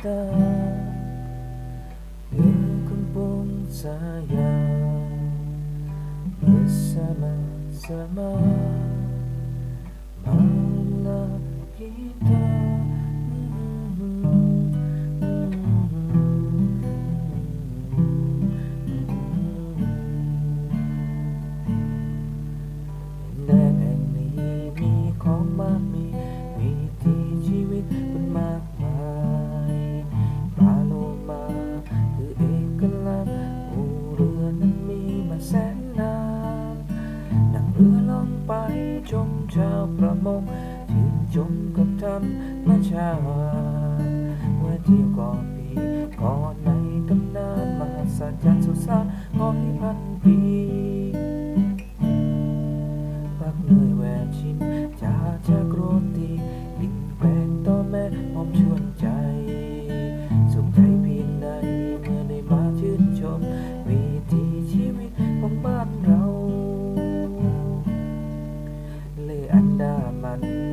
kita. Berkumpul sayang bersama-sama ชื่มกับธรรมชาติเมื่อเที่ยวก่อนปีก่อนในตำนานมหัศจรรย์สุดสานร้อยพันปีรักเลยแวะชิมชาจากโรตีกินแปลงต่อแม่หอมชวนใจ สุขใจเพียงใดเมื่อได้มาชื่นชมวิถีชีวิตของบ้านเรา เลอันดามันนั้นเป็น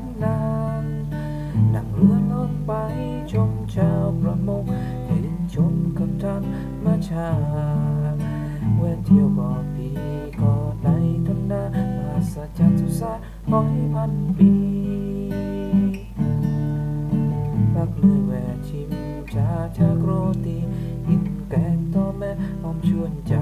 นนานนั่งเรือล่องไปชมชาวประมงเห็นชมกับธรรมชาติแวะเที่ยวบ่อปีก่อในทำนามาสะจัดสุสานร้อยพันปีรักเรือแวะชิมชาชากโรตีกินแกงต่อแม่อมชวนใา